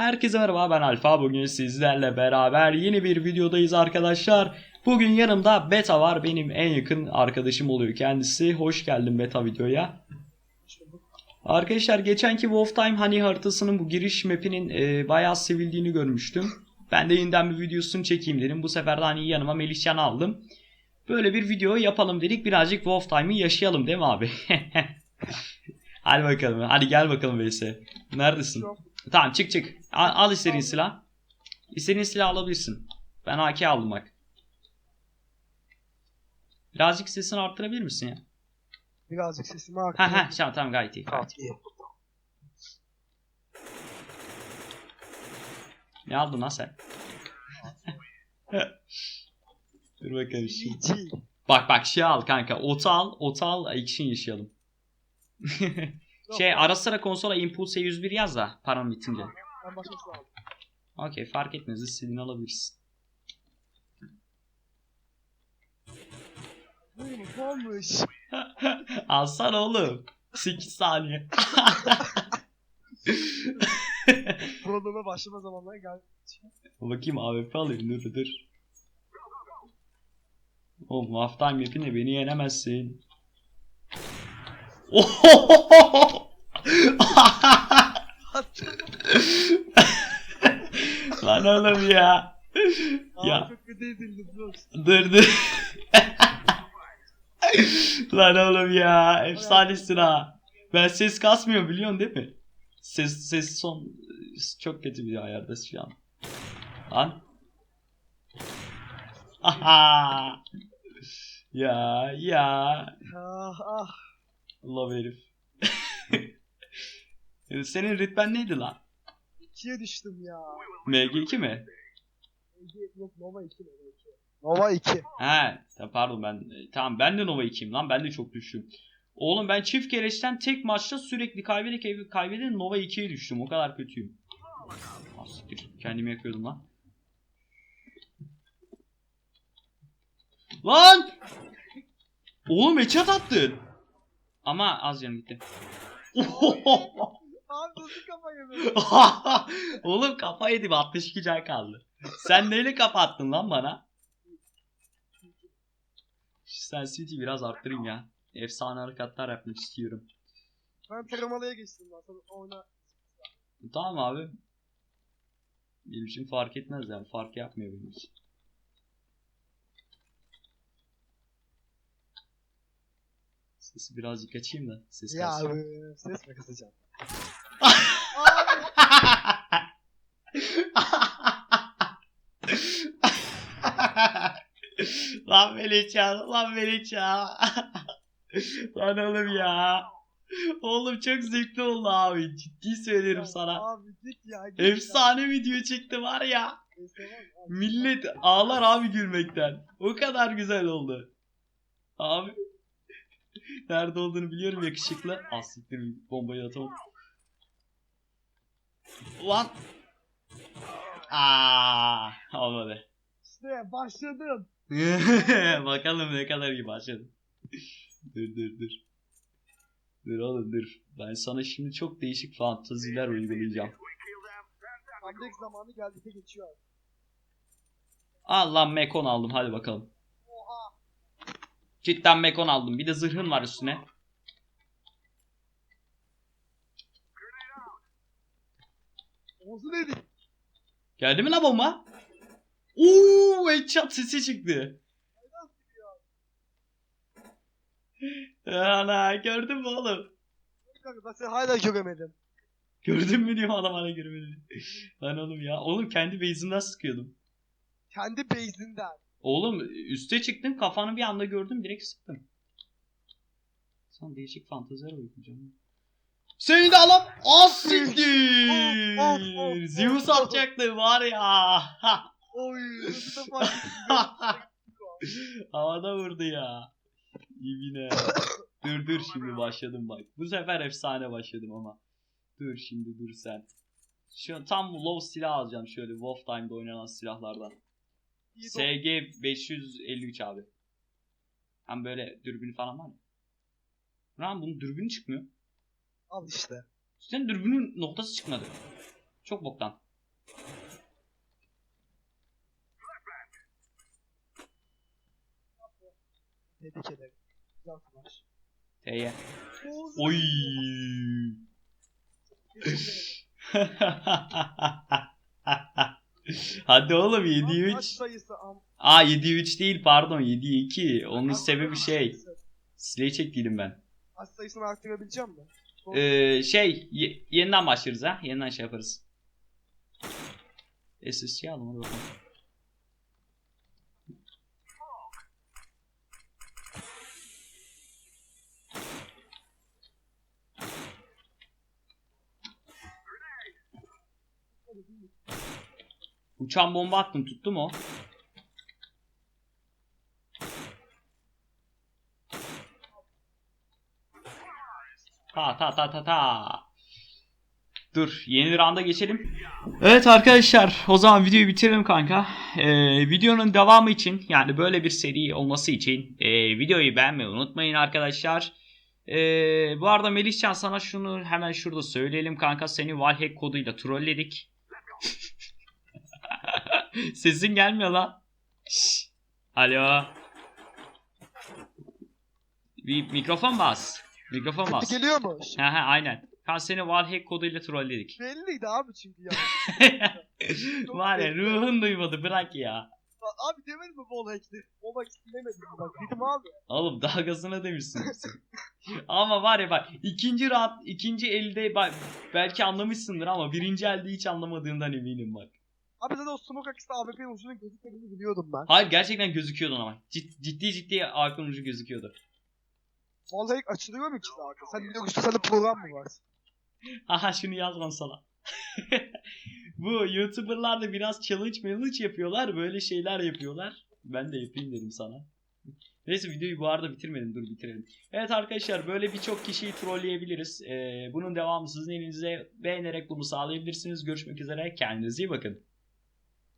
Herkese merhaba ben Alfa. Bugün sizlerle beraber yeni bir videodayız arkadaşlar. Bugün yanımda Beta var. Benim en yakın arkadaşım oluyor kendisi. Hoş geldin Beta videoya. Arkadaşlar geçenki Wolf Time Honey haritasının bu giriş mapinin e, bayağı sevildiğini görmüştüm. Ben de yeniden bir videosunu çekeyim dedim. Bu sefer de hani yanıma Melihcan'ı aldım. Böyle bir video yapalım dedik. Birazcık Wolf Time'ı yaşayalım değil mi abi? Hadi bakalım. Hadi gel bakalım VS. Neredesin? Yok. Tamam çık çık. Al, al istediğin silah. İstediğin silah alabilirsin. Ben AK aldım bak. Birazcık sesini arttırabilir misin ya? Birazcık sesimi Ha arttırdım. ha tamam tamam gayet iyi. Gayet iyi. Ne aldın lan sen? Dur bakalım şimdi. Bak bak şey al kanka. Otu al. Otu al. Action yaşayalım. şey ara sıra konsola Impulse 101 yaz da param bitince. Ben başkasını aldım. Okey fark etmez. İstediğini alabilirsin. Buyurun olmuş. Alsana oğlum. 8 saniye. Probleme başlama zamanları geldi. Bakayım AWP alayım dur dur. Oğlum half time map'inle beni yenemezsin. Lan oğlum ya. Ya. çok kötü edildi. Dur dur. Lan oğlum ya. Efsanesin ha. Ben ses kasmıyorum biliyorsun değil mi? Ses ses son çok kötü bir ayarda şu an. Lan. Aha. ya ya. Ah ah. Love herif. Senin ritmen neydi lan? İkiye düştüm ya. MG2 mi? Yok Nova 2 Nova 2. Nova 2. He, pardon ben tamam ben de Nova 2'yim lan ben de çok düştüm. Oğlum ben çift keleşten tek maçta sürekli kaybederek kaybederek Nova 2'ye düştüm. O kadar kötüyüm. Ah, siktir. Kendimi yakıyordum lan. Lan! Oğlum headshot attın. Ama az canım gitti. Abi nasıl kafa yemedi? Oğlum kafa yedim 62 can kaldı. Sen neyle kafa attın lan bana? Şu sensitivity biraz arttırayım ya. Efsane harekatlar yapmak istiyorum. Ben taramalıya geçtim. Sana oyna. Tamam abi. Benim için fark etmez yani. Fark yapmıyor benim için. Sesi birazcık açayım da. Ses Ya kalsın. abi ses mi kısacağım? lan Melihcan, lan Melihcan. lan oğlum ya. Oğlum çok zevkli oldu abi. Ciddi söylüyorum sana. Abi git ya. Git Efsane video çekti var ya. Ya. Abi. Millet ağlar abi gülmekten. O kadar güzel oldu. Abi. Nerede olduğunu biliyorum yakışıklı. Ah siktir bombayı atamam. Ulan. Aa, olmadı. İşte başladım. Bakalım ne kadar iyi başladı. dur dur dur. Dur oğlum dur. Ben sana şimdi çok değişik fantaziler uygulayacağım. Comeback zamanı geldi geçiyor. Al lan mekon aldım hadi bakalım. Cidden mekon aldım. Bir de zırhın var üstüne. Geldi mi la bomba? Uuu headshot sesi çıktı. Ana gördün mü oğlum? Kanka ben seni hala göremedim. Gördün mü diyorum adam bana görmedi. Lan oğlum ya. Oğlum kendi base'imden sıkıyordum. Kendi base'inden. Oğlum üste çıktın kafanı bir anda gördüm direkt sıktım. Sana değişik fanteziler uygulayacağım. Seni de alam. Az siktir. Zeus of. atacaktı var ya. Oy ettim. Havada vurdu ya. İbine. dur dur şimdi başladım bak. Bu sefer efsane başladım ama. Dur şimdi dur sen. Şu tam low silah alacağım şöyle Wolf Time'da oynanan silahlardan. SG 553 abi. Hem böyle dürbünü falan var ya. Lan bunun dürbünü çıkmıyor. Al işte. Senin dürbünün noktası çıkmadı. Çok boktan. Tebrik ederim. Güzel kumaş. T'ye. Oy. Hadi oğlum 7'ye Lan kaç 3. sayısı am. Aa 7'ye 3 değil pardon 7'ye 2. Onun sebebi şey. Slay çektiydim ben. Kaç sayısını arttırabileceğim mi? Ee, şey ye- yeniden başlarız ha. Yeniden şey yaparız. SSC aldım hadi bakalım. Uçan bomba attın tuttu mu? Ta ta ta ta ta. Dur yeni rounda geçelim. Evet arkadaşlar o zaman videoyu bitirelim kanka. Ee, videonun devamı için yani böyle bir seri olması için e, videoyu beğenmeyi unutmayın arkadaşlar. Ee, bu arada Melihcan sana şunu hemen şurada söyleyelim kanka. Seni Valhack koduyla trolledik. Sesin gelmiyor lan. Şşş. Alo. Bir mikrofon bas. Mikrofon bas. Geliyor mu? Ha ha aynen. Ben seni Valhack koduyla trolledik. Belliydi abi çünkü ya. Var ya ruhun duymadı bırak ya. Abi demedim mi bol hackli? Bol hackli demedim mi bak dedim abi. Oğlum dalgasına demişsin. ama var ya bak ikinci rahat ikinci elde bak, belki anlamışsındır ama birinci elde hiç anlamadığından eminim bak. Abi zaten o smoke akiste AWP'nin ucunun gözükmediğini biliyordum ben. Hayır gerçekten gözüküyordu ama. Cid- ciddi ciddi AWP'nin ucu gözüküyordu. Hack açılıyor mu ki zaten? Sen biliyor musun sende program mı var? Aha şunu yazmam sana. Bu YouTuber'lar da biraz challenge challenge yapıyorlar. Böyle şeyler yapıyorlar. Ben de yapayım dedim sana. Neyse videoyu bu arada bitirmedim. Dur bitirelim. Evet arkadaşlar böyle birçok kişiyi trolleyebiliriz. Ee, bunun devamı sizin elinize beğenerek bunu sağlayabilirsiniz. Görüşmek üzere. Kendinize iyi bakın.